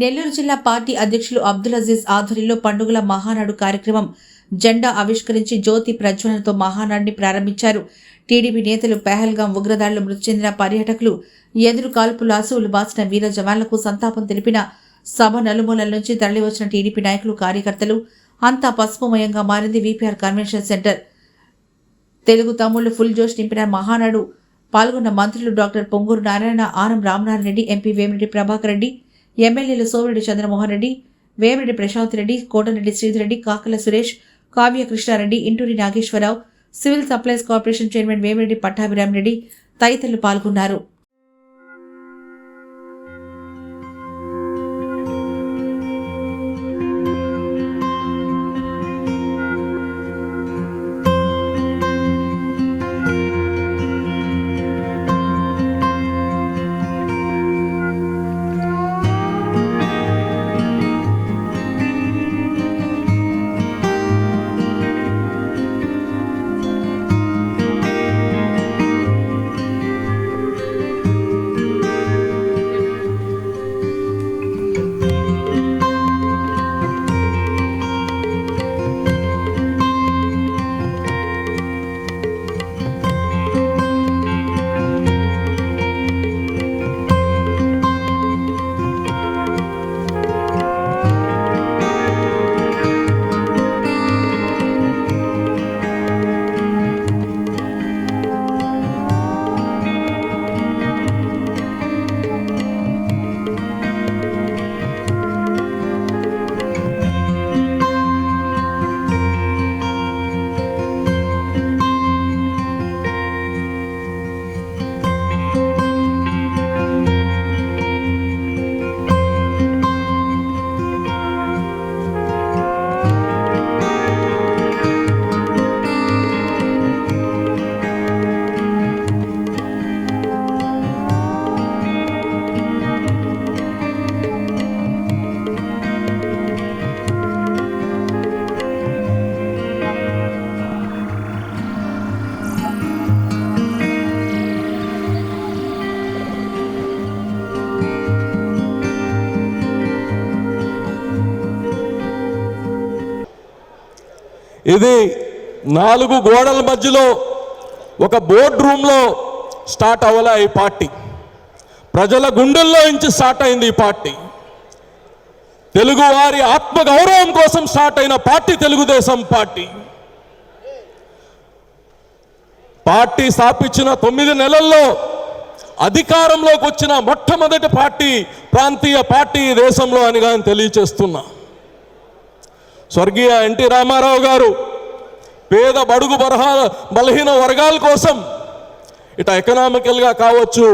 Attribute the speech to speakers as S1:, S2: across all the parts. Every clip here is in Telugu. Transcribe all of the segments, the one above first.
S1: నెల్లూరు జిల్లా పార్టీ అధ్యక్షులు అబ్దుల్ అజీజ్ ఆధ్వర్యంలో పండుగల మహానాడు కార్యక్రమం జెండా ఆవిష్కరించి జ్యోతి ప్రజ్వలనతో మహానాడిని ప్రారంభించారు. టీడీపీ నేతలు పెహల్గాం ఉగ్రదాడిలో మృతి చెందిన పర్యాటకులు ఎదురు కాల్పులు అసువులు బాసిన వీర జవాన్లకు సంతాపం తెలిపిన సభ నలుమూలల నుంచి తరలివచ్చిన టీడీపీ నాయకులు కార్యకర్తలు అంతా పసుపుమయంగా మారింది వీపీఆర్ కన్వెన్షన్ సెంటర్. తెలుగు తమ్ముళ్ళు ఫుల్ జోష్ నింపిన మహానాడు పాల్గొన్న మంత్రులు డాక్టర్ పొంగూరు నారాయణ ఆనం రామనారాయణ రెడ్డి ఎంపీ వేమిరెడ్డి ప్రభాకర్ రెడ్డి ఎమ్మెల్యేలు Somireddy Chandramohan Reddy Vemireddy Prashanth Reddy Kotareddy Sridhar Reddy Kakarla Suresh Kavya Krishnareddy Inturi Nageswararao civil supplies corporation chairman Vemireddy Pattabhiramireddy తదితరులు పాల్గొన్నారు.
S2: ఇది నాలుగు గోడల మధ్యలో ఒక బోర్డ్ రూమ్లో స్టార్ట్ అవ్వలే ఈ పార్టీ. ప్రజల గుండెల్లో నుంచి స్టార్ట్ అయింది ఈ పార్టీ. తెలుగువారి ఆత్మగౌరవం కోసం స్టార్ట్ అయిన పార్టీ తెలుగుదేశం పార్టీ. పార్టీ స్థాపించిన తొమ్మిది నెలల్లో అధికారంలోకి వచ్చిన మొట్టమొదటి పార్టీ ప్రాంతీయ పార్టీ దేశంలో అని కానీ తెలియచేస్తున్నా. స్వర్గీయ ఎన్టీ రామారావు గారు పేద బడుగు బరహా బలహీన వర్గాల కోసం ఇట ఎకనామికల్గా కావచ్చు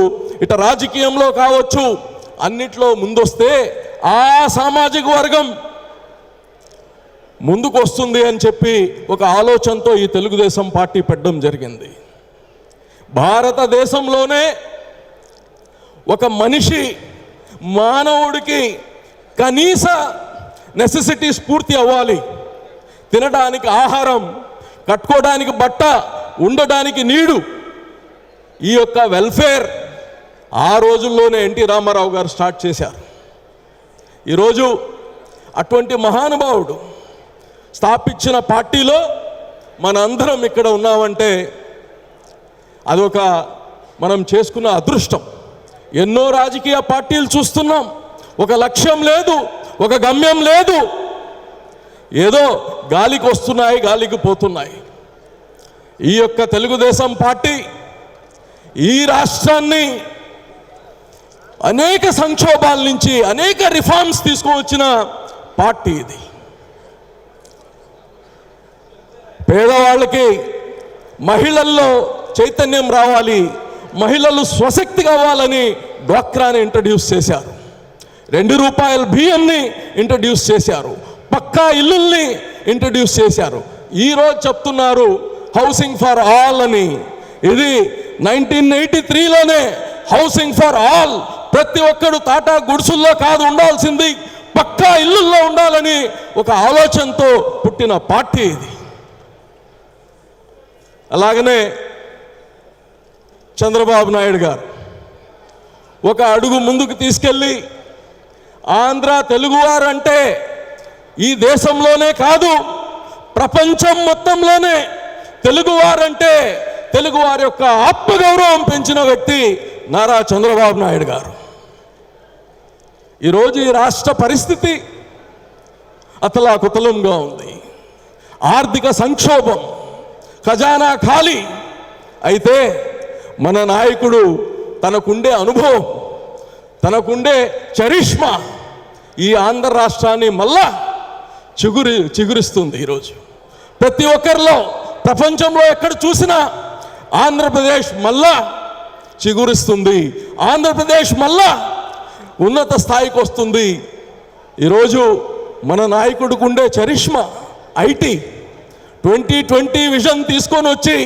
S2: ఇట రాజకీయంలో కావచ్చు అన్నిట్లో ముందొస్తే ఆ సామాజిక వర్గం ముందుకు వస్తుంది అని చెప్పి ఒక ఆలోచనతో ఈ తెలుగుదేశం పార్టీ పెట్టడం జరిగింది. భారతదేశంలోనే ఒక మనిషి మానవుడికి కనీస నెసెసిటీస్ పూర్తి అవ్వాలి. తినడానికి ఆహారం కట్టుకోవడానికి బట్ట ఉండడానికి నీడు. ఈ యొక్క వెల్ఫేర్ ఆ రోజుల్లోనే ఎన్టీ రామారావు గారు స్టార్ట్ చేశారు. ఈరోజు అటువంటి మహానుభావుడు స్థాపించిన పార్టీలో మన అందరం ఇక్కడ ఉన్నామంటే అదొక మనం చేసుకున్న అదృష్టం. ఎన్నో రాజకీయ పార్టీలు చూస్తున్నాం. ఒక లక్ష్యం లేదు. ఒక గమ్యం లేదు. ఏదో గాలికి వస్తున్నాయి గాలికి పోతున్నాయి. ఈ యొక్క తెలుగుదేశం పార్టీ ఈ రాష్ట్రాన్ని అనేక సంక్షోభాల నుంచి అనేక రిఫార్మ్స్ తీసుకువచ్చిన పార్టీ ఇది. పేదవాళ్ళకి మహిళల్లో చైతన్యం రావాలి మహిళలు స్వశక్తి కావాలని డ్వాక్రాని ఇంట్రడ్యూస్ చేశారు. రెండు రూపాయల బియ్యంని ఇంట్రడ్యూస్ చేశారు. పక్కా ఇల్లుల్ని ఇంట్రడ్యూస్ చేశారు. ఈరోజు చెప్తున్నారు హౌసింగ్ ఫర్ ఆల్ అని. ఇది నైన్టీన్ ఎయిటీ త్రీలోనే హౌసింగ్ ఫర్ ఆల్ ప్రతి ఒక్కడు తాటా గుడుసుల్లో కాదు ఉండాల్సింది పక్కా ఇల్లుల్లో ఉండాలని ఒక ఆలోచనతో పుట్టిన పార్టీ ఇది. అలాగనే చంద్రబాబు నాయుడు గారు ఒక అడుగు ముందుకు తీసుకెళ్ళి ఆంధ్ర తెలుగువారు అంటే ఈ దేశంలోనే కాదు ప్రపంచం మొత్తంలోనే తెలుగువారంటే తెలుగువారి యొక్క ఆత్మగౌరవం పెంచిన వ్యక్తి నారా చంద్రబాబు నాయుడు గారు. ఈరోజు ఈ రాష్ట్ర పరిస్థితి అతలాకుతలంగా ఉంది. ఆర్థిక సంక్షోభం ఖజానా ఖాళీ. అయితే మన నాయకుడు తనకుండే అనుభవం తనకుండే చరిష్మా ఈ ఆంధ్ర రాష్ట్రాన్ని మళ్ళా చిగురి చిగురిస్తుంది ఈరోజు. ప్రతి ఒక్కరిలో ప్రపంచంలో ఎక్కడ చూసినా ఆంధ్రప్రదేశ్ మళ్ళా చిగురిస్తుంది. ఆంధ్రప్రదేశ్ మళ్ళా ఉన్నత స్థాయికి వస్తుంది. ఈరోజు మన నాయకుడికి ఉండే charisma IT twenty twenty vision తీసుకొని వచ్చి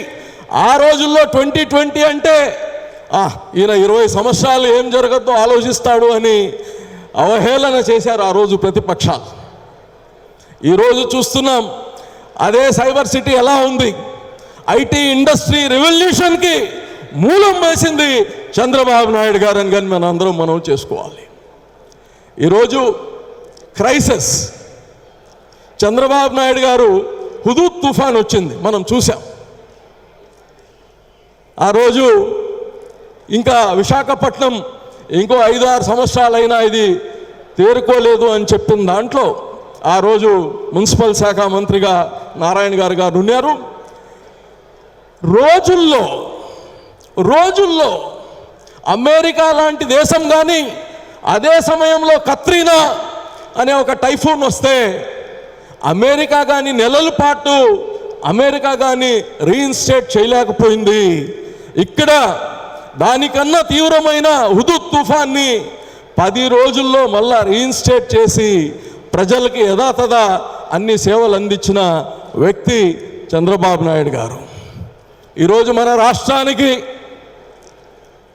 S2: ఆ రోజుల్లో ట్వంటీ ట్వంటీ అంటే ఈయన ఇరవై సంవత్సరాలు ఏం జరగద్దో ఆలోచిస్తాడు అని అవహేళన చేశారు ఆ రోజు ప్రతిపక్షాలు. ఈరోజు చూస్తున్నాం అదే సైబర్ సిటీ ఎలా ఉంది? ఐటీ ఇండస్ట్రీ రెవల్యూషన్కి మూలం వేసింది చంద్రబాబు నాయుడు గారు అని కానీ మనందరం అందరం మనం చేసుకోవాలి ఈరోజు క్రైసిస్. చంద్రబాబు నాయుడు గారు హుదూద్ తుఫాన్ వచ్చింది మనం చూసాం ఆ రోజు ఇంకా విశాఖపట్నం ఇంకో ఐదు ఆరు సంవత్సరాలైనా ఇది తేరుకోలేదు అని చెప్పిన దాంట్లో ఆ రోజు మున్సిపల్ శాఖ మంత్రిగా నారాయణ గారు గారు ఉన్నారు. రోజుల్లో రోజుల్లో అమెరికా లాంటి దేశం కానీ అదే సమయంలో కత్రీనా అనే ఒక టైఫూన్ వస్తే అమెరికా కానీ నెలల పాటు అమెరికా కానీ రీఇన్స్టేట్ చేయలేకపోయింది. ఇక్కడ దానికన్నా తీవ్రమైన హుదుత్ తుఫాన్ని పది రోజుల్లో మళ్ళా రీఇన్స్టేట్ చేసి ప్రజలకి యథాతథ అన్ని సేవలు అందించిన వ్యక్తి చంద్రబాబు నాయుడు గారు. ఈరోజు మన రాష్ట్రానికి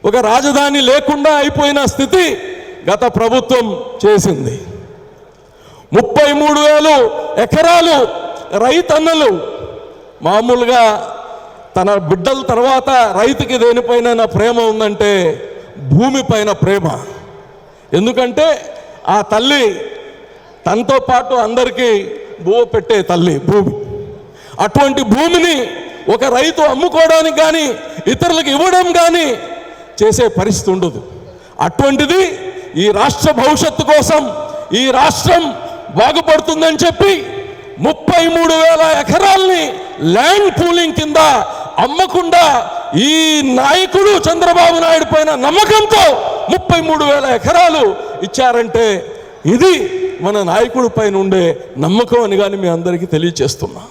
S2: ఒక రాజధాని లేకుండా అయిపోయిన స్థితి గత ప్రభుత్వం చేసింది. ముప్పై మూడు వేలు ఎకరాలు రైతన్నలు మామూలుగా తన బిడ్డల తర్వాత రైతుకి దేనిపైన నా ప్రేమ ఉందంటే భూమి పైన ప్రేమ. ఎందుకంటే ఆ తల్లి తనతో పాటు అందరికీ భూ పెట్టే తల్లి భూమి. అటువంటి భూమిని ఒక రైతు అమ్ముకోవడానికి కానీ ఇతరులకు ఇవ్వడం కానీ చేసే పరిస్థితి ఉండదు. అటువంటిది ఈ రాష్ట్ర భవిష్యత్తు కోసం ఈ రాష్ట్రం బాగుపడుతుందని చెప్పి ముప్పై మూడు వేల ఎకరాల్ని ల్యాండ్ పూలింగ్ కింద అమ్మకుండా ఈ నాయకుడు చంద్రబాబు నాయుడు పైన నమ్మకంతో ముప్పై మూడు వేల ఎకరాలు ఇచ్చారంటే ఇది మన నాయకుడి పైన ఉండే నమ్మకం అని కానీ మీ అందరికీ తెలియచేస్తున్నా.